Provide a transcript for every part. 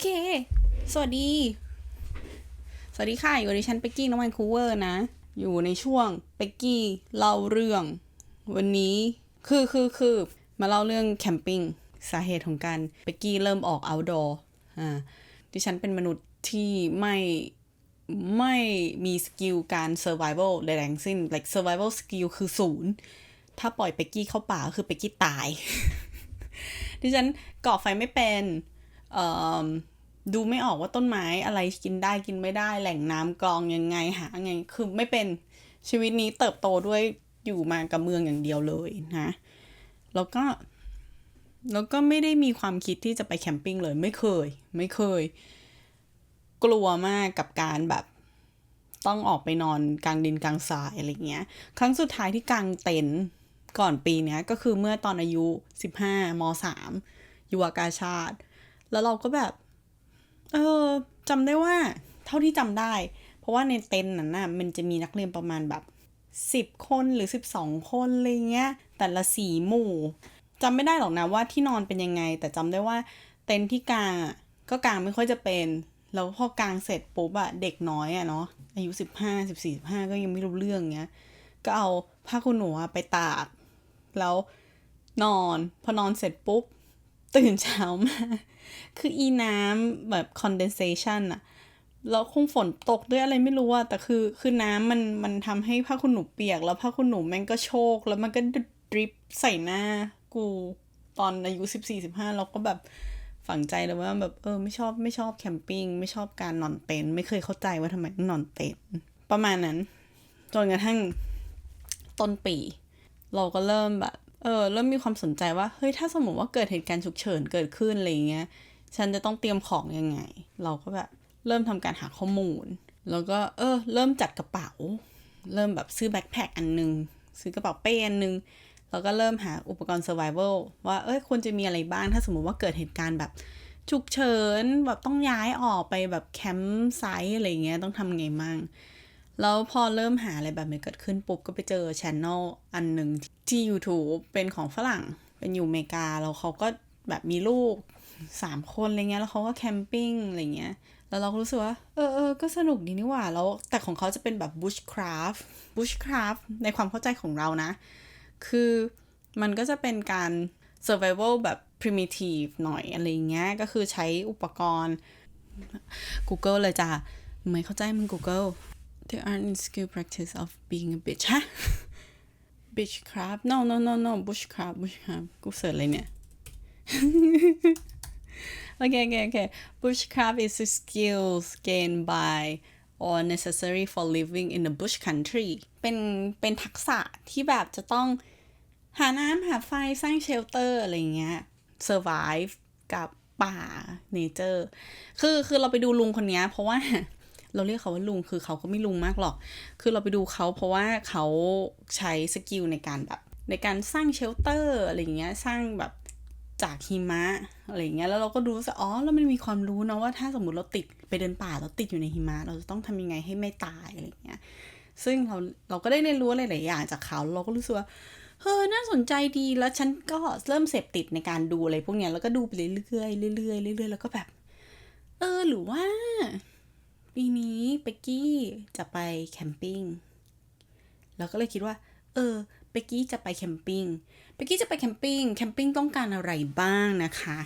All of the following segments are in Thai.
เค สวัสดี สวัสดีค่ะ อยู่กับดิฉันเป็กกี้น้องแวนคูเวอร์นะ อยู่ในช่วงเป็กกี้เล่าเรื่อง วันนี้คือคือคือมาเล่าเรื่องแคมปิ้งสาเหตุของการเป็กกี้เริ่มออก outdoor อ่า ดิฉันเป็นมนุษย์ที่ไม่ไม่มีสกิลการ survival ใดๆทั้งสิ้น like survival skill คือศูนย์ ถ้าปล่อยเป็กกี้เข้าป่าคือเป็กกี้ตาย ดิฉันก่อไฟไม่เป็น ดูไม่ออกว่าต้นไม้อะไรกินได้กินไม่ได้ แหล่งน้ำกรองยังไงหาไง คือไม่เป็นชีวิตนี้เติบโตด้วยอยู่มากับเมืองอย่างเดียวเลยนะ แล้วก็ แล้วก็ไม่ได้มีความคิดที่จะไปแคมปิ้งเลยไม่เคย ไม่เคย กลัวมากกับการแบบต้องออกไปนอนกลางดินกลางทรายอะไรเงี้ย ครั้งสุดท้ายที่กางเต็นท์ก่อนปีเนี้ยก็คือเมื่อตอนอายุ 15ม3อยู่อากาชาติ แล้วเราก็แบบ เออจำได้ว่า เท่าที่จำได้ เพราะว่าในเต็นท์นั้นน่ะมันจะมีนักเรียนประมาณแบบสิบคนหรือสิบสองคนอะไรเงี้ย แต่ละสีหมู่จำไม่ได้หรอกนะว่าที่นอนเป็นยังไง แต่จำได้ว่าเต็นท์ที่กลางอะก็กลางไม่ค่อยจะเป็น แล้วพอกลางเสร็จปุ๊บอะเด็กน้อยอะเนาะอายุสิบห้าสิบสี่สิบห้าก็ยังไม่รู้เรื่องเงี้ย ก็เอาผ้าขนหนูอะไปตาก แล้วนอน พอนอนเสร็จปุ๊บ ตื่นเช้ามา คืออีน้ำแบบ condensation อะแล้วคงฝนตกด้วยอะไรไม่รู้อะแต่คือคือน้ำมันมันทำให้ผ้าขนหนูเปียก แล้วผ้าขนหนูแม่งก็โชก แล้วมันก็ดริปใส่หน้ากูตอนอายุสิบสี่สิบห้าเราก็แบบฝังใจเลยว่าแบบเออไม่ชอบไม่ชอบแคมปิ้งไม่ชอบการนอนเต็นท์ไม่เคยเข้าใจว่าทำไมต้องนอนเต็นท์ประมาณนั้น จนกระทั่งต้นปี เราก็เริ่มแบบ เออเริ่มมีความสนใจว่าเฮ้ยถ้าสมมติว่าเกิดเหตุการณ์ฉุกเฉินเกิดขึ้นอะไรเงี้ยฉันจะต้องเตรียมของยังไง เราก็แบบเริ่มทำการหาข้อมูล แล้วก็เออเริ่มจัดกระเป๋า เริ่มแบบซื้อแบ็คแพคอันนึง ซื้อกระเป๋าเป้อันนึงแล้วก็เริ่มหาอุปกรณ์ survival ว่าเอ้ยควรจะมีอะไรบ้าง ถ้าสมมติว่าเกิดเหตุการณ์แบบฉุกเฉินแบบต้องย้ายออกไปแบบแคมป์ไซต์อะไรเงี้ยต้องทำไงมั่ง แล้วพอเริ่มหาอะไรแบบนี้เกิดขึ้นปุ๊บ ก็ไปเจอช anel อันหนึ่งที่ YouTube เป็นของฝรั่ง เป็นอยู่อเมริกา แล้วเขาก็แบบมีลูกสามคนอะไรเงี้ย แล้วเขาก็แคมปิ้งอะไรเงี้ย แล้วเราก็รู้สึกว่า เออเออก็สนุกดีนี่หว่า แล้วแต่ของเขาจะเป็นแบบ bushcraft bushcraft ในความเข้าใจของเรานะ คือมันก็จะเป็นการ survival แบบ primitive หน่อยอะไรเงี้ย ก็คือใช้อุปกรณ์ Google เลยจ้ะ ไม่เข้าใจมึง Google the art and skill practice of being a bitch ฮะ bitchcraft no no no no bushcraft bushcraft กูเสิร์ชเลยเนี่ย okay okay okay bushcraft is a skills gained by or necessary for living in the bush country เป็นเป็นทักษะที่แบบจะต้องหาน้ำหาไฟสร้างเชลเตอร์อะไรเงี้ย survive กับป่า nature คือคือเราไปดูลุงคนนี้เพราะว่า เราเรียกเขาว่าลุงคือเขาก็ไม่ลุงมากหรอก คือเราไปดูเขาเพราะว่าเขาใช้สกิลในการแบบ ในการสร้างเชลเตอร์อะไรเงี้ยสร้างแบบจากหิมะอะไรเงี้ยแล้วเราก็ดูว่าอ๋อแล้วมันมีความรู้นะว่าถ้าสมมติเราติดไปเดินป่าเราติดอยู่ในหิมะ เราจะต้องทำยังไงให้ไม่ตายอะไรเงี้ยซึ่งเราเราก็ได้เรียนรู้อะไรหลายอย่างจากเขาเราก็รู้สึกว่าเฮ้ยน่าสนใจดีแล้วฉันก็เริ่มเสพติดในการดูอะไรพวกเนี้ยแล้วก็ดูไปเรื่อยๆเรื่อยๆเรื่อยๆแล้วก็แบบ เออหรือว่า ปีนี้เป็กกี้จะไปแคมปิ้งแล้วก็เลยคิดว่า เออเป็กกี้จะไปแคมปิ้งเป็กกี้จะไปแคมปิ้งแคมปิ้งต้องการอะไรบ้างนะคะ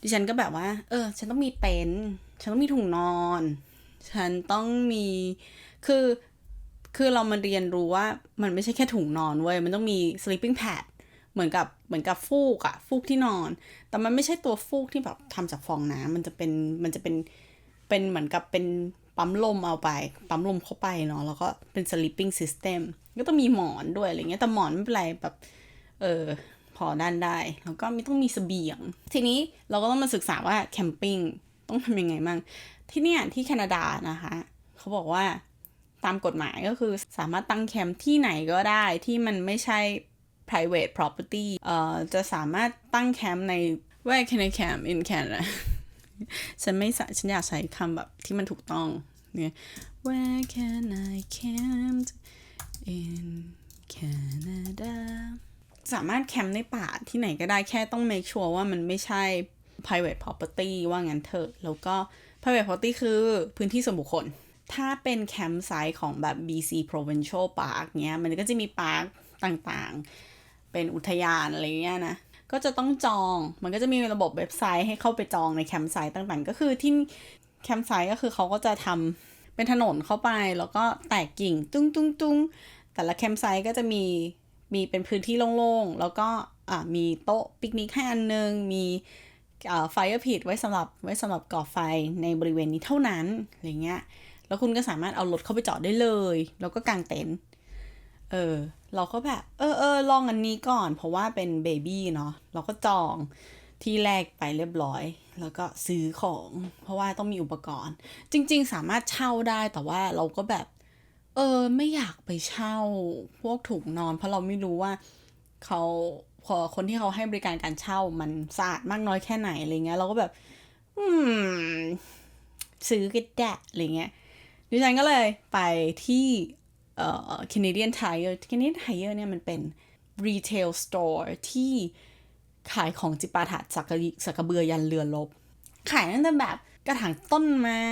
ดิฉันก็แบบว่า เออ ฉันต้องมีเต็นท์ฉันต้องมีถุงนอน ฉันต้องมีคือคือเรามาเรียนรู้ว่ามันไม่ใช่แค่ถุงนอนเว้ย มันต้องมี sleeping pad เหมือนกับเหมือนกับฟูกอะฟูกที่นอน แต่มันไม่ใช่ตัวฟูกที่แบบทำจากฟองน้ำมันจะเป็นมันจะเป็น เป็นเหมือนกับเป็นปั๊มลมเอาไป ปั๊มลมเข้าไปเนาะแล้วก็เป็น sleeping system ก็ต้องมีหมอนด้วยอะไรเงี้ยแต่หมอนไม่เป็นไรแบบ เออพอด้านได้ แล้วก็ไม่ต้องมีสเสบียง ทีนี้เราก็ต้องมาศึกษาว่าแคมปิ้งต้องทำยังไงมั่งที่เนี่ยที่แคนาดานะคะ เขาบอกว่าตามกฎหมายก็คือสามารถตั้งแคมป์ที่ไหนก็ได้ที่มันไม่ใช่ private property เอ่อจะสามารถตั้งแคมป์ใน where can I camp in Canada ฉันไม่ฉันอยากใช้คำแบบที่มันถูกต้องเนี่ย Where can I camp in Canada สามารถแคมป์ในป่าที่ไหนก็ได้แค่ต้อง make sure ว่ามันไม่ใช่ private property ว่างั้นเถอะ แล้วก็ private property คือพื้นที่ส่วนบุคคล ถ้าเป็นแคมป์ไซต์ของแบบ BC Provincial Park เนี้ย มันก็จะมีปาร์คต่างๆ เป็นอุทยานอะไรเงี้ยนะ ก็จะต้องจอง มันก็จะมีระบบเว็บไซต์ให้เข้าไปจองในแคมป์ไซต์ต่างๆ ก็คือที่แคมป์ไซต์ก็คือเขาก็จะทำเป็นถนนเข้าไปแล้วก็แตกกิ่งตุ้งตุ้งตุ้งแต่ละแคมป์ไซต์ก็จะมีมีเป็นพื้นที่โล่งๆ แล้วก็อ่ามีโต๊ะปิกนิกให้อันนึง มีไฟร์พิดไว้สำหรับไว้สำหรับก่อไฟในบริเวณนี้เท่านั้นอะไรเงี้ยแล้วคุณก็สามารถเอารถเข้าไปจอดได้เลย แล้วก็กางเต็นท์ เออ เราก็แบบ เออเออลองอันนี้ก่อน เพราะว่าเป็นเบบี้เนาะเราก็จองที่แรกไปเรียบร้อย แล้วก็ซื้อของ เพราะว่าต้องมีอุปกรณ์ จริง ๆ สามารถเช่าได้แต่ว่าเราก็แบบ เออ ไม่อยากไปเช่า พวกถุงนอน เพราะเราไม่รู้ว่าเขาพอคนที่เขาให้บริการการเช่ามันสะอาดมากน้อยแค่ไหนอะไรเงี้ยเราก็แบบ อืม ซื้อก็ได้อะไรเงี้ยดิฉันก็เลยไปที่ เอ่อ Canadian Tire Canadian Tire เนี่ยมันเป็น retail store ที่ขายของจิปาถะสักสักระเบือยันเรือลบ ขายตั้งแต่แบบกระถางต้นไม้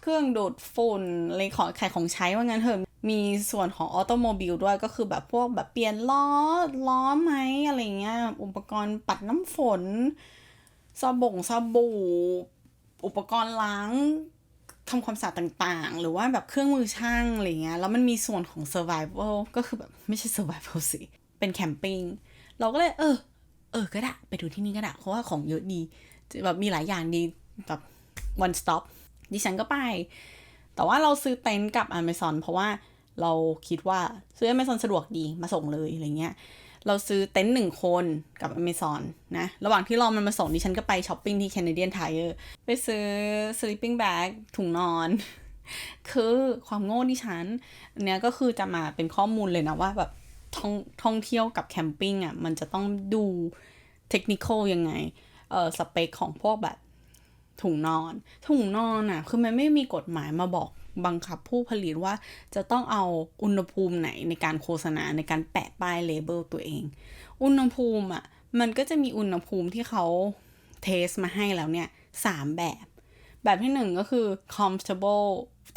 เครื่องดูดฝุ่นอะไรของขายของใช้ว่างั้นเถอะมีส่วนของออโตโมบิลด้วยก็คือแบบพวกแบบเปลี่ยนล้อ ล้อไหมอะไรเงี้ย อุปกรณ์ปัดน้ำฝนสบ่งสบู่ อุปกรณ์ล้าง ทำความสะอาดต่างๆ หรือว่าแบบเครื่องมือช่างอะไรเงี้ย แล้วมันมีส่วนของ survival ก็คือแบบไม่ใช่ survival สิ เป็นแคมปิ้ง เราก็เลย เออ เออ ก็ได้ ไปดูที่นี่ก็ได้ เพราะว่าของเยอะดี แบบมีหลายอย่างดี แบบ one stop ดิฉันก็ไป แต่ว่าเราซื้อเต็นท์กับ Amazon เพราะว่าเราคิดว่าซื้อ Amazon สะดวกดี มาส่งเลยอะไรเงี้ย เราซื้อเต็นท์หนึ่งคนกับ Amazon นะ ระหว่างที่รอมันมาส่งดิฉันก็ไปช้อปปิ้งที่ Canadian Tire ไปซื้อ sleeping bag ถุงนอน คือความโง่ดิฉันอันเนี้ยก็คือจะมาเป็นข้อมูลเลยนะว่าแบบท่องท่องเที่ยวกับแคมปิ้งอะ มันจะต้องดูเทคนิคยังไง เออสเปคของพวกแบบถุงนอน ถุงนอนอะ คือมันไม่มีกฎหมายมาบอก บังคับผู้ผลิตว่าจะต้องเอาอุณหภูมิไหนในการโฆษณาในการแปะป้ายเลเบลตัวเอง อุณหภูมิอะมันก็จะมีอุณหภูมิที่เขาเทสมาให้แล้วเนี่ยสามแบบ แบบที่หนึ่งก็คือ comfortable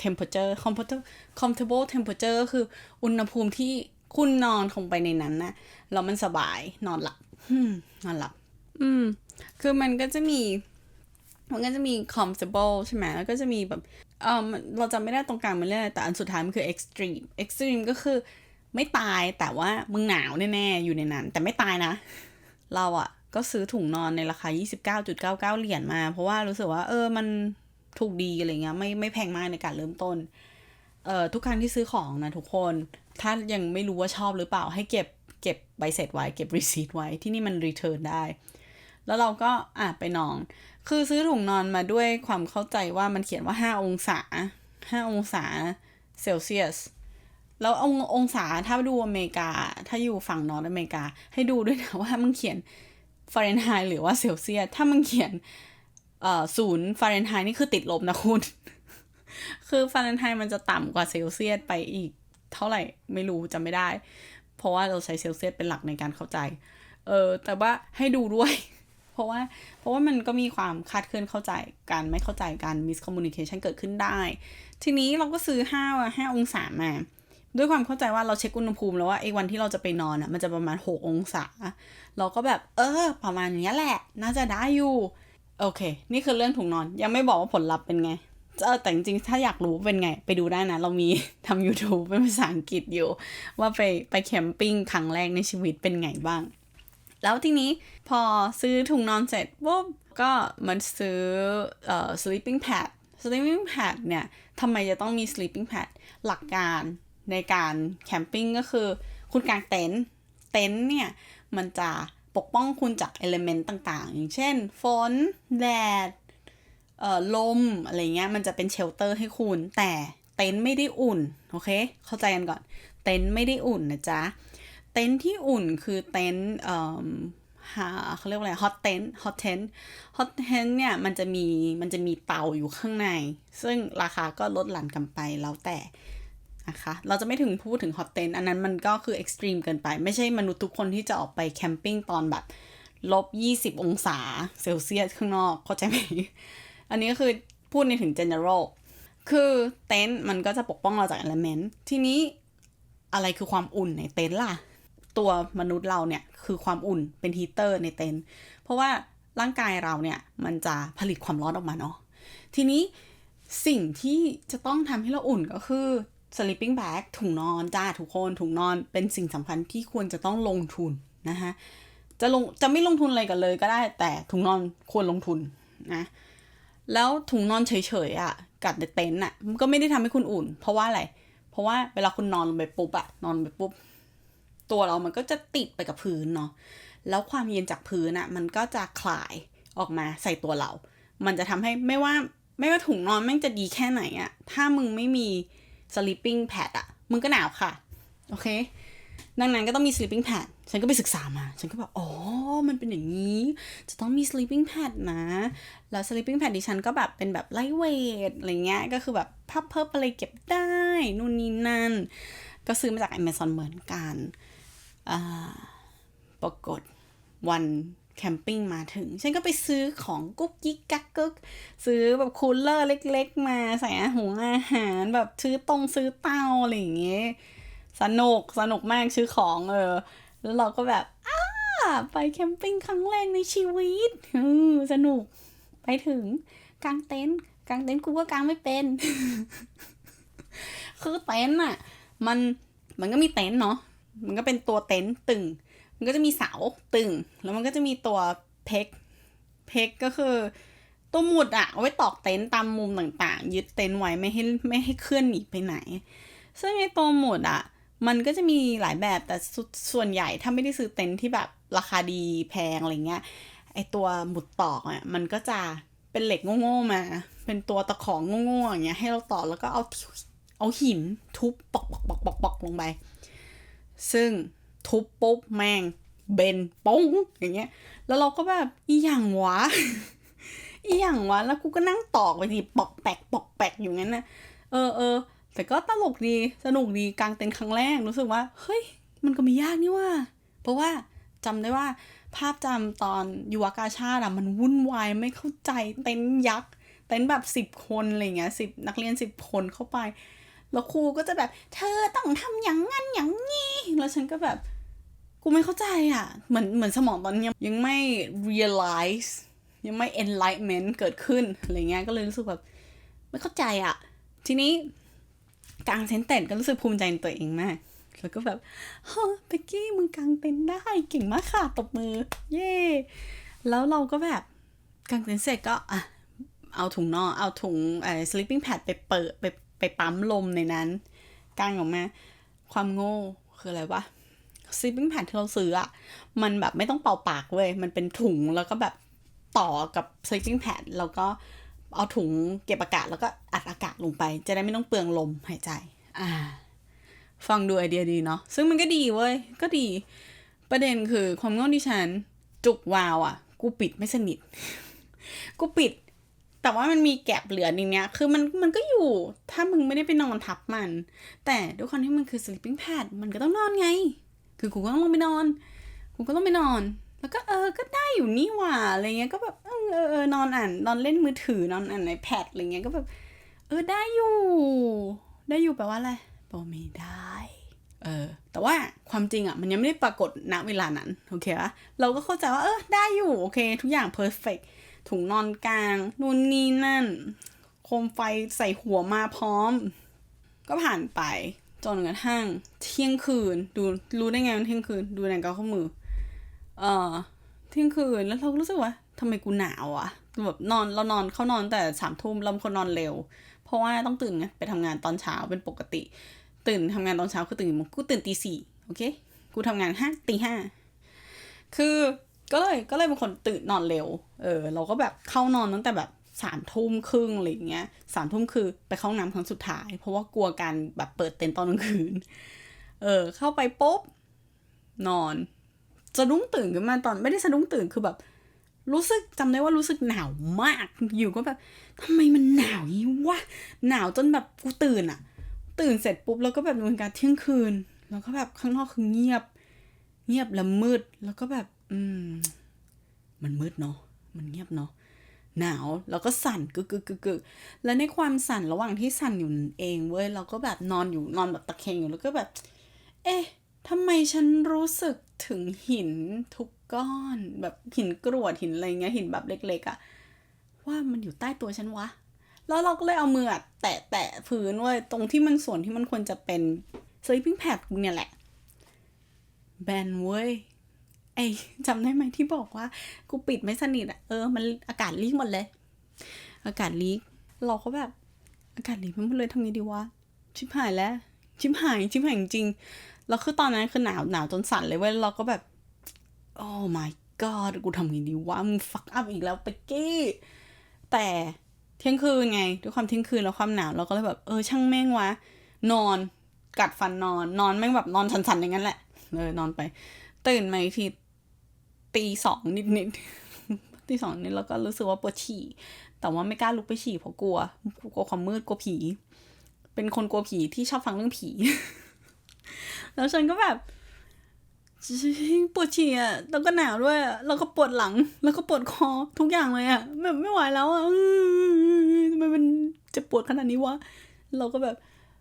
temperature comfortable comfortable temperature ก็คืออุณหภูมิที่คุณนอนลงไปในนั้นนะแล้วมันสบายนอนหลับนอนหลับ อืม คือมันก็จะมี มันก็จะมี comfortable ใช่ไหมแล้วก็จะมีแบบ เออเราจำไม่ได้ตรงกลางมันเรียกอะไรแต่อันสุดท้ายมันคือ extreme extreme ก็คือไม่ตายแต่ว่ามึงหนาวแน่ๆอยู่ในนั้น แต่ไม่ตายนะ เราอะก็ซื้อถุงนอนในราคา 29.99 เหรียญมา เพราะว่ารู้สึกว่า เออมันถูกดีอะไรเงี้ยไม่ไม่แพงมากในการเริ่มต้นเอ่อทุกครั้งที่ซื้อของนะทุกคน ถ้ายังไม่รู้ว่าชอบหรือเปล่าให้เก็บเก็บใบเสร็จไว้ เก็บรีซีทไว้ที่นี่มันรีเทิร์นได้ แล้วเราก็อะไปนอน คือซื้อถุงนอนมาด้วยความเข้าใจว่ามันเขียนว่า 5 องศา 5 องศาเซลเซียส แล้วององศาถ้าดูอเมริกา ถ้าอยู่ฝั่งนอร์ทอเมริกา ให้ดูด้วยนะว่ามันเขียนฟาเรนไฮต์หรือว่าเซลเซียส ถ้ามันเขียนเอ่อศูนย์ฟาเรนไฮต์นี่คือติดลบนะคุณ คือฟาเรนไฮต์มันจะต่ำกว่าเซลเซียสไปอีกเท่าไหร่ไม่รู้จำไม่ได้ เพราะว่าเราใช้เซลเซียสเป็นหลักในการเข้าใจ เออแต่ว่าให้ดูด้วย เพราะว่าเพราะว่ามันก็มีความคาดเคลื่อนเข้าใจการไม่เข้าใจการมิสคอมมูนิเคชันเกิดขึ้นได้ ทีนี้เราก็ซื้อห้าห้าองศามาด้วยความเข้าใจว่าเราเช็คอุณหภูมิแล้วว่าไอ้วันที่เราจะไปนอนอะมันจะประมาณ 6 องศา เราก็แบบเออ ประมาณนี้แหละ น่าจะได้อยู่ โอเค นี่คือเรื่องถุงนอน ยังไม่บอกว่าผลลัพธ์เป็นไงเออแต่จริงๆถ้าอยากรู้เป็นไง ไปดูได้นะ เรามีทำ YouTube เป็นภาษาอังกฤษอยู่ ว่าไปไปแคมปิ้งครั้งแรกในชีวิตเป็นไงบ้าง แล้วทีนี้พอซื้อถุงนอนเสร็จปุ๊บก็มันซื้อเอ่อ sleeping pad sleeping pad เนี่ยทำไมจะต้องมี sleeping pad หลักการในการแคมปิ้งก็คือ คุณกางเต็นท์เต็นท์เนี่ยมันจะปกป้องคุณจากเอลเมนต์ต่างๆ อย่างเช่น ฝน แดดเอ่อลม อะไรเงี้ย มันจะเป็นเชลเตอร์ให้คุณ แต่เต็นท์ไม่ได้อุ่น โอเค เข้าใจกันก่อน เต็นท์ไม่ได้อุ่นนะจ๊ะ เต็นท์ที่อุ่นคือเต็นท์เอ่อหาเขาเรียกว่าอะไรฮอตเต็นท์ฮอตเต็นท์ฮอตเต็นท์เนี่ยมันจะมีมันจะมีเตาอยู่ข้างใน ซึ่งราคาก็ลดหลั่นกันไปแล้วแต่นะคะเราจะไม่ถึงพูดถึงฮอตเต็นท์อันนั้นมันก็คือเอ็กซ์ตรีมเกินไป ไม่ใช่มนุษย์ทุกคนที่จะออกไปแคมปิ้งตอนแบบลบยี่สิบองศาเซลเซียสข้างนอกเข้าใจไหม อันนี้ก็คือพูดในถึง general คือเต็นท์มันก็จะปกป้องเราจาก element ทีนี้อะไรคือความอุ่นในเต็นท์ล่ะ ตัวมนุษย์เราเนี่ยคือความอุ่นเป็นฮีเตอร์ในเต็นท์เพราะว่าร่างกายเราเนี่ยมันจะผลิตความร้อนออกมาเนาะทีนี้สิ่งที่จะต้องทำให้เราอุ่นก็คือ sleeping bag ถุงนอนจ้าทุกคนถุงนอนเป็นสิ่งสำคัญที่ควรจะต้องลงทุนนะคะจะลงจะไม่ลงทุนอะไรกันเลยก็ได้แต่ถุงนอนควรลงทุนนะแล้วถุงนอนเฉยๆอะ่ะกัดในเต็นท์อะมันก็ไม่ได้ทำให้คุณอุ่น เพราะว่าอะไร เพราะว่าเวลาคุณนอนลงไปปุ๊บอะนอนลงไปปุ๊บ ตัวเรามันก็จะติดไปกับพื้นเนาะแล้วความเย็นจากพื้นอะมันก็จะคลายออกมาใส่ตัวเรา มันจะทำให้ไม่ว่าไม่ว่าถุงนอนแม่งจะดีแค่ไหนอะถ้ามึงไม่มี sleeping pad อะมึงก็หนาวค่ะ โอเค ดังนั้นก็ต้องมี sleeping pad ฉันก็ไปศึกษามา ฉันก็แบบอ๋อ มันเป็นอย่างนี้ จะต้องมี sleeping pad นะ แล้ว sleeping pad ดิฉันก็แบบเป็นแบบ lightweight อะไรเงี้ย ก็คือแบบพับเพิบอะไรเก็บได้ นู่นนี่นั่น ก็ซื้อมาจาก Amazon เหมือนกัน ปรากฏวันแคมปิ้งมาถึง ฉันก็ไปซื้อของกุ๊กกิ๊กกักกึก ซื้อแบบคูลเลอร์เล็กๆ มาใส่อาหงอาหารแบบซื้อตรงซื้อเตาอะไรอย่างเงี้ยสนุกสนุกมากซื้อของเออ แล้วเราก็แบบอ้าไปแคมปิ้งครั้งแรกในชีวิตเออสนุก ไปถึงกางเต็นท์กางเต็นท์กูก็กางไม่เป็น คือเต็นท์อะมันมันก็มีเต็นท์เนาะ มันก็เป็นตัวเต็นท์ตึง มันก็จะมีเสาตึง แล้วมันก็จะมีตัวเพกเพกก็คือ ตัวหมุดอะเอาไว้ตอกเต็นท์ตามมุมต่างๆ ยึดเต็นท์ไว้ไม่ให้ไม่ให้เคลื่อนหนีไปไหน ซึ่งไอ้ตัวหมุดอะมันก็จะมีหลายแบบแต่ส่วนใหญ่ถ้าไม่ได้ซื้อเต็นท์ที่แบบราคาดีแพงอะไรเงี้ยไอตัวหมุดตอกอะมันก็จะเป็นเหล็กโง่ๆมา เป็นตัวตะของโง่ๆอย่างเงี้ยให้เราตอกแล้วก็เอาเอาหินทุบปอกปอกปอกปอกปอกลงไป ซึ่งทุบปุ๊บแม่งเบนป้งอย่างเงี้ย แล้วเราก็แบบอีหยังวะ อีหยังวะ แล้วกูก็นั่งตอกไปทีปอกแปกปอกแปกอยู่งั้นนะเออเออแต่ก็ตลกดีสนุกดีกลางเต็นท์ครั้งแรกรู้สึกว่า เฮ้ย มันก็ไม่ยากนี่ว่า เพราะว่าจำได้ว่า ภาพจำตอนยุวกาชาติอะมันวุ่นวายไม่เข้าใจเต็นท์ยักษ์เต็นท์แบบสิบคนอะไรเงี้ยสิบนักเรียนสิบคนเข้าไป แล้วครูก็จะแบบ เธอต้องทำอย่างงั้นอย่างงี้แล้วฉันก็แบบกูไม่เข้าใจอะ เหมือนเหมือนสมองตอนนี้ยังไม่ realize ยังไม่ enlightenment เกิดขึ้นอะไรเงี้ยก็เลยรู้สึกแบบไม่เข้าใจอะ ทีนี้กางเต็นเต็นก็รู้สึกภูมิใจในตัวเองมากแล้วก็แบบเฮ้ยเบกกี้มึงกางเต็นได้เก่งมากค่ะตบมือ เย่แล้วเราก็แบบกางเต็นเสร็จก็อะเอาถุงนอนเอาถุงเอ่อ sleeping pad ไปเปิดไป ปปั๊มลมในนั้นกางออกมา ความโง่คืออะไรวะ sleeping pad ที่เราซื้ออะมันแบบไม่ต้องเป่าปากเว้ย มันเป็นถุงแล้วก็แบบต่อกับ sleeping pad แล้วก็เอาถุงเก็บอากาศแล้วก็อัดอากาศลงไป จะได้ไม่ต้องเปลืองลมหายใจ อ่า ฟังดูไอเดียดีเนาะ ซึ่งมันก็ดีเว้ย ก็ดี ประเด็นคือความโง่ดิฉัน จุกวาวอะ่ะ กูปิดไม่สนิท กูปิด แต่ว่ามันมีแกลบเหลือในเนี้ย คือมันมันก็อยู่ ถ้ามึงไม่ได้ไปนอนทับมัน แต่ด้วยความที่มันคือ sleeping pad มันก็ต้องนอนไง คือกูก็ต้องลงไปนอน กูก็ต้องไปนอน แล้วก็เออ ก็ได้อยู่นี่หว่า อะไรเงี้ย ก็แบบเออเออนอนอ่าน นอนเล่นมือถือ นอนอ่านไอแพดอะไรเงี้ย ก็แบบ เออได้อยู่ ได้อยู่แปลว่าอะไรแปลว่าไม่ได้ เออ แต่ว่าความจริงอะ มันยังไม่ได้ปรากฏณเวลานั้น โอเคปะเราก็เข้าใจว่า เออ ได้อยู่ โอเค ทุกอย่างเพอร์เฟก ถุงนอนกลางนู่นนี่นั่น โคมไฟใส่หัวมาพร้อม ก็ผ่านไปจนกระทั่งเที่ยงคืนดูรู้ได้ไงมันเที่ยงคืน ดูในกระข้อมือ เออเที่ยงคืนแล้วเรารู้สึกว่าทำไมกูหนาวอะแบบนอนเรานอนเข้านอนแต่สามทุ่มเราคนนอนเร็ว เพราะว่าต้องตื่นไงไปทำงานตอนเช้าเป็นปกติ ตื่นทำงานตอนเช้าคือตื่นกูตื่นตีสี่โอเค กูทำงานห้าตีห้าคือ ก็เลยก็เลยเป็นคนตื่นนอนเร็ว เออ เราก็แบบเข้านอนตั้งแต่แบบสามทุ่มครึ่งอะไรอย่างเงี้ยสามทุ่มคือไปเข้าน้ำครั้งสุดท้าย เพราะว่ากลัวการแบบเปิดเต็นท์ตอนกลางคืน เออ เข้าไปปุ๊บนอนสะดุ้งตื่นขึ้นมาตอนไม่ได้สะดุ้งตื่นคือแบบ รู้สึกจำได้ว่ารู้สึกหนาวมากอยู่ก็แบบทำไมมันหนาวอย่างนี้วะหนาวจนแบบกูตื่นอะตื่นเสร็จปุ๊บแล้วก็แบบเป็นการเที่ยงคืน แล้วก็แบบข้างนอกคือเงียบ เงียบและมืดแล้วก็แบบ อืม มันมืดเนาะ มันเงียบเนาะ หนาว แล้วก็สั่นกึกกึกกึกกึกแล้วในความสั่นระหว่างที่สั่นอยู่นั่นเองเว้ย เราก็แบบนอนอยู่นอนแบบตะเคงอยู่แล้วก็แบบ เอ๊ะทำไมฉันรู้สึกถึงหินทุกก้อน แบบหินกรวดหินอะไรเงี้ยหินแบบเล็กๆอะว่ามันอยู่ใต้ตัวฉันวะ แล้วเราก็เลยเอามือแตะแตะพื้นเว้ยตรงที่มันส่วนที่มันควรจะเป็น sleeping pad กูเนี่ยแหละ แบนเว้ย ไอจำได้ไหมที่บอกว่า กูปิดไม่สนิทอะเออมันอากาศลีกหมดเลย อากาศลีกเราก็แบบ อากาศลีกไปหมดเลยทำไงดีวะชิบหายแล้ว ชิบหายชิบหายจริงแล้วคือตอนนั้นคือหนาวหนาวจนสั่นเลยเว้ยเราก็แบบโอ้ my god กูทำไงดีวะมึง fuck up อีกแล้วไปกกี้ แต่เที่ยงคืนไงด้วยความเที่ยงคืนแล้วความหนาวเราก็เลยแบบเออช่างแม่งวะ นอนกัดฟันนอนนอนแม่งแบบนอนสันๆอย่างนั้นแหละเออนอนไป ตื่นมาอีกที ตีสองนิดๆตีสองนิดแล้วก็รู้สึกว่าปวดฉี่ แต่ว่าไม่กล้าลุกไปฉี่เพราะกลัว กลัวความมืดกลัวผี เป็นคนกลัวผีที่ชอบฟังเรื่องผี แล้วฉันก็แบบปวดฉี่อะแล้วก็หนาวด้วย แล้วก็ปวดหลัง แล้วก็ปวดคอทุกอย่างเลยอะแบบไม่ไหวแล้วอะทำไมมันจะปวดขนาดนี้วะ เราก็แบบ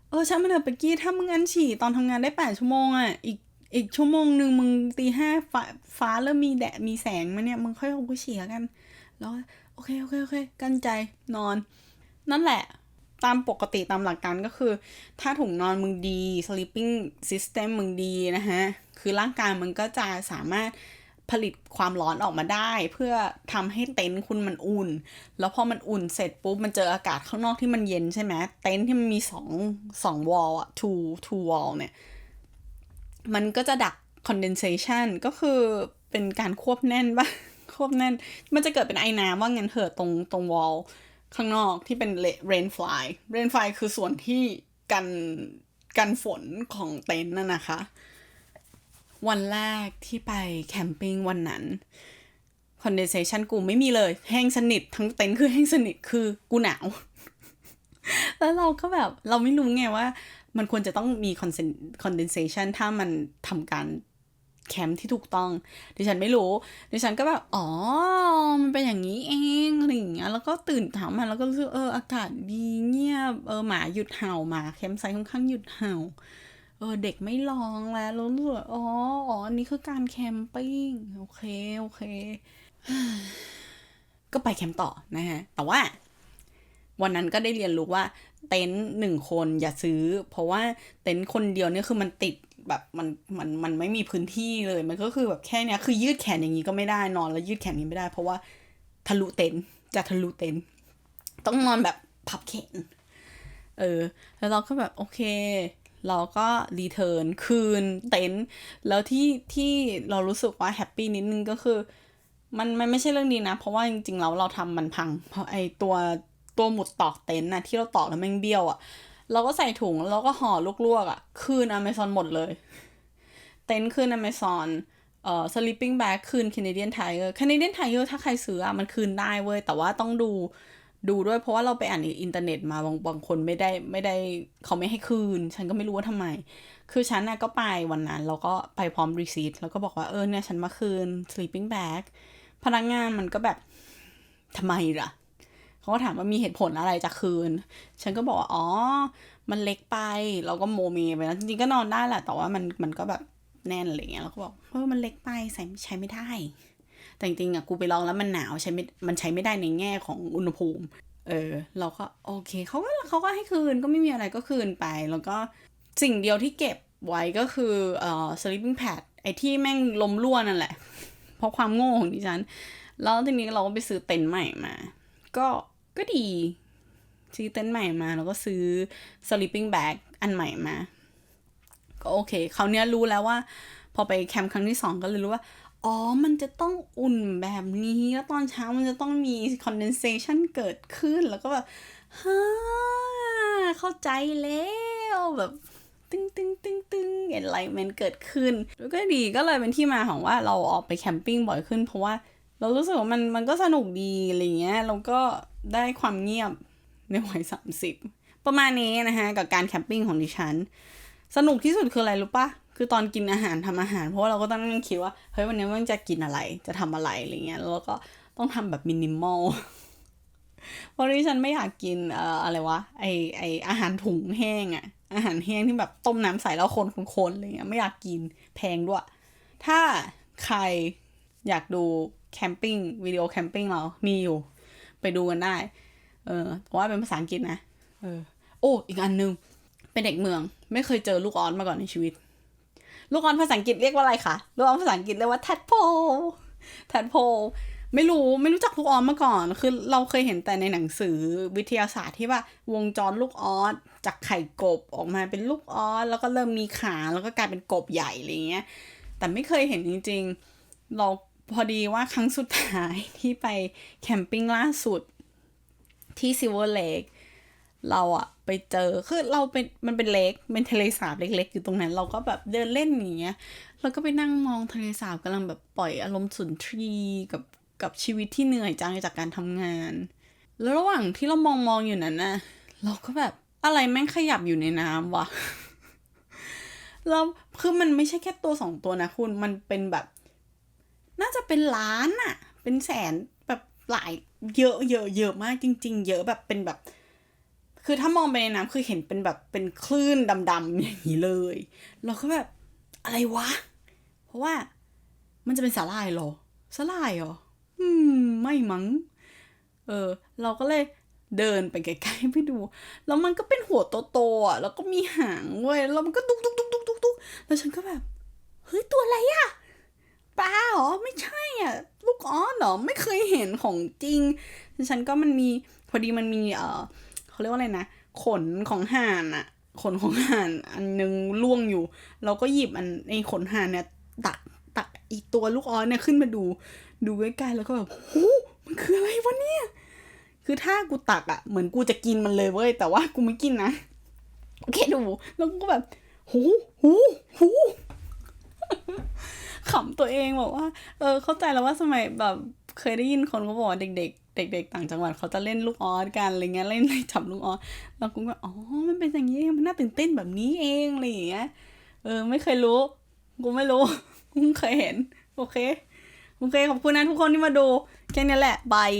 เออช่างมันเถอะเปกกี้ถ้ามึงอันฉี่ตอนทำงานได้แปดชั่วโมงอะ อีก อีกชั่วโมงหนึ่งมึงตีห้าฟ้าฟ้าเริ่มมีแดดมีแสงมาเนี่ยมึงค่อยลงไปฉี่แล้วกัน แล้วโอเคโอเคโอเค กันใจนอน นั่นแหละ ตามปกติตามหลักการก็คือ ถ้าถุงนอนมึงดี sleeping system มึงดีนะฮะ คือร่างกายมันก็จะสามารถผลิตความร้อนออกมาได้ เพื่อทำให้เต็นท์คุณมันอุ่น แล้วพอมันอุ่นเสร็จปุ๊บมันเจออากาศข้างนอกที่มันเย็นใช่ไหมเต็นท์ที่มันมีสองสองวอลอะ two two wall เนี่ย มันก็จะดัก condensation ก็คือเป็นการควบแน่นปะควบแน่น มันจะเกิดเป็นไอน้ำว่างั้นเถอะตรงตรงวอลข้างนอกที่เป็น rain fly rain fly คือส่วนที่กันกันฝนของเต็นท์น่ะนะคะ วันแรกที่ไปแคมปิ้งวันนั้น condensation กูไม่มีเลย แห้งสนิท ทั้งเต็นท์คือแห้งสนิทคือกูหนาว แล้วเราก็แบบเราไม่รู้ไงว่า มันควรจะต้องมี condensation ถ้ามันทำการแคมป์ที่ถูกต้อง ดิฉันไม่รู้ ดิฉันก็แบบ อ๋อ มันเป็นอย่างนี้เองอะไรอย่างเงี้ย แล้วก็ตื่นถามมาแล้วก็รู้สึกเออ อากาศดีเงียบ เออ หมาหยุดเห่า หมาแคมป์ไซต์ค่อนข้างหยุดเห่า เออ เด็กไม่ร้องแล้วแล้วรู้สึกอ๋อ อ๋อ อันนี้คือการแคมปิ้ง โอเค โอเค ก็ไปแคมป์ต่อนะฮะ แต่ว่า วันนั้นก็ได้เรียนรู้ว่าเต็นท์หนึ่งคนอย่าซื้อ เพราะว่าเต็นท์คนเดียวเนี่ยคือมันติดแบบมันมันมันไม่มีพื้นที่เลย มันก็คือแบบแค่เนี้ยคือยืดแขนอย่างนี้ก็ไม่ได้นอนแล้วยืดแขนนี้ไม่ได้ เพราะว่าทะลุเต็นท์จะทะลุเต็นท์ต้องนอนแบบพับแขนเออ แล้วเราก็แบบโอเค เราก็รีเทิร์นคืนเต็นท์แล้วที่ที่เรารู้สึกว่าแฮปปี้นิดนึงก็คือ มันมันไม่ใช่เรื่องดีนะ เพราะว่าจริงๆแล้วเราทำมันพัง เพราะไอตัว ตัวหมุดตอกเต็นท์นะที่เราตอกแล้วแม่งเบี้ยวอะ่ะ เราก็ใส่ถุงแล้วก็ห่อลวกๆอะ่ะ คืนอเมซอนหมดเลย เต็นท์คืนอเมซอนเอ่อ sleeping bag คืน Canadian Tire Canadian Tire ถ้าใครซื้ออะมันคืนได้เว้ย แต่ว่าต้องดูดูด้วยเพราะว่าเราไปอ่านอินเทอร์เน็ตมาบางบางคนไม่ได้ไม่ได้เขาไม่ให้คืน ฉันก็ไม่รู้ว่าทำไม คือฉันน่ะก็ไปวันนั้น แล้วก็ไปพร้อมรีซีทแล้วก็บอกว่าเออเนี่ยฉันมาคืน sleeping bag พนักงานมันก็แบบทำไมล่ะ เขาก็ถามว่ามีเหตุผลอะไรจะคืน ฉันก็บอกว่าอ๋อ มันเล็กไป เราก็โมเมไปแล้วจริงๆก็นอนได้แหละแต่ว่ามันมันก็แบบแน่นอะไรเงี้ยเราก็บอกเออมันเล็กไปใส่ใช้ไม่ได้ แต่จริงๆอะกูไปลองแล้วมันหนาวใช้ไม่มันใช้ไม่ได้ในแง่ของอุณหภูมิ เออ เราก็โอเคเขาก็เขาก็ให้คืนก็ไม่มีอะไรก็คืนไป แล้วก็สิ่งเดียวที่เก็บไว้ก็คือเอ่อ sleeping pad ไอ้ที่แม่งลมรั่วนั่นแหละ เพราะความโง่ของดิฉัน แล้วทีนี้เราก็ไปซื้อเต็นท์ใหม่มา ก็ ก็ดีซื้อเต็นท์ใหม่มา แล้วก็ซื้อ sleeping bag อันใหม่มา ก็โอเคคราเนี้ยรู้แล้วว่า พอไปแคมป์ครั้งที่สองก็เลยรู้ว่า อ๋อ มันจะต้องอุ่นแบบนี้ แล้วตอนเช้ามันจะต้องมี condensation เกิดขึ้น แล้วก็แบบฮ่าเข้าใจแล้วแบบตึ้งตึ้งตึ้งตึ้ง enlightenment เกิดขึ้น แล้วก็ดีก็เลยเป็นที่มาของว่าเราออกไปแคมปิ้งบ่อยขึ้น เพราะว่า เรารู้สึกว่ามันมันก็สนุกดีอะไรเงี้ยแล้วก็ได้ความเงียบในวัยสามสิบประมาณนี้นะคะกับการแคมปิ้งของดิฉัน สนุกที่สุดคืออะไรรู้ปะคือตอนกินอาหารทำอาหาร เพราะว่าเราก็ต้องนั่งคิดว่าเฮ้ยวันนี้มันจะกินอะไรจะทำอะไรอะไรเงี้ยแล้วก็ต้องทำแบบมินิมอลเพราะที่ฉันไม่อยากกินเอ่ออะไรวะไอไออาหารถุงแห้งอะอาหารแห้งที่แบบต้มน้ำใส่แล้วคนคนๆอะไรเงี้ยไม่อยากกินแพงด้วย ถ้าใครอยากดู แคมปิ้งวิดีโอแคมปิ้งเรามีอยู่ ไปดูกันได้ เออแต่ว่าเป็นภาษาอังกฤษนะเออโอ้อีกอันหนึง เป็นเด็กเมือง ไม่เคยเจอลูกออสมาก่อนในชีวิต ลูกออสภาษาอังกฤษเรียกว่าอะไรคะลูกออสภาษาอังกฤษเรียกว่า tadpole tadpole ไม่รู้ไม่รู้จักลูกออสมาก่อน คือเราเคยเห็นแต่ในหนังสือวิทยาศาสตร์ที่ว่าวงจรลูกออสจากไข่กบออกมาเป็นลูกออสแล้วก็เริ่มมีขาแล้วก็กลายเป็นกบใหญ่อะไรเงี้ย แต่ไม่เคยเห็นจริง ๆ เรา พอดีว่าครั้งสุดท้ายที่ไปแคมปิ้งล่าสุดที่ซิเวอร์เลกเราอะไปเจอคือเราเป็นมันเป็นเลกเป็นทะเลสาบเล็ก ๆ อยู่ตรงนั้น เราก็แบบเดินเล่นอย่างเงี้ยแล้วก็ไปนั่งมองทะเลสาบกำลังแบบปล่อยอารมณ์สุนทรีกับกับชีวิตที่เหนื่อยจังจากการทำงาน แล้วระหว่างที่เรามองมองอยู่นั้นนะเราก็แบบอะไรแม่งขยับอยู่ในน้ำวะแล้วคือมันไม่ใช่แค่ตัวสองตัวนะคุณมันเป็นแบบ น่าจะเป็นล้านอะเป็นแสนแบบหลายเยอะเยอะเยอะมากจริง ๆ เยอะแบบเป็นแบบ คือถ้ามองไปในน้ำคือเห็นเป็นแบบเป็นคลื่นดำๆอย่างนี้เลยเราก็แบบอะไรวะ เพราะว่ามันจะเป็นสาหร่ายเหรอสาหร่ายเหรออืม ไม่มั้ง เออ เราก็เลยเดินไปใกล้ๆไปดู แล้วมันก็เป็นหัวโตๆอะแล้วก็มีหางเว้ยแล้วมันก็ดุกดุกดุกดุกดุกดุกแล้วฉันก็แบบ เฮ้ย ตัวอะไรอะ ปลาเหรอไม่ใช่อะลูกอ้อสเหรอไม่เคยเห็นของจริงฉันก็มันมีพอดีมันมีเออเขาเรียกว่าอะไรนะขนของห่านอะขนของห่านอันนึงล่วงอยู่ เราก็หยิบอันไอ้ขนห่านเนี่ยตักตักอีตัวลูกอ้อสเนี่ยขึ้นมาดู ดูใกล้ๆแล้วก็แบบโอ้มันคืออะไรวะเนี่ยคือถ้ากูตักอะเหมือนกูจะกินมันเลยเว้ยแต่ว่ากูไม่กินนะโอเคดูแล้วกูก็แบบหูหูหู ขำตัวเองบอกว่า เออ เข้าใจแล้วว่าสมัยแบบเคยได้ยินคนเขาบอกว่าเด็ก ๆ เด็ก ๆ ต่างจังหวัดเขาจะเล่นลูกออสกันอะไรเงี้ยเล่นไล่จับลูกออสเราก็ว่าอ๋อ มันเป็นอย่างนี้มันน่าตื่นเต้นแบบนี้เองอะไรอย่างเงี้ยเออ ไม่เคยรู้กูไม่รู้กูเพิ่งเคยเห็น โอเคโอเคขอบคุณนะทุกคนที่มาดูแค่นี้แหละบาย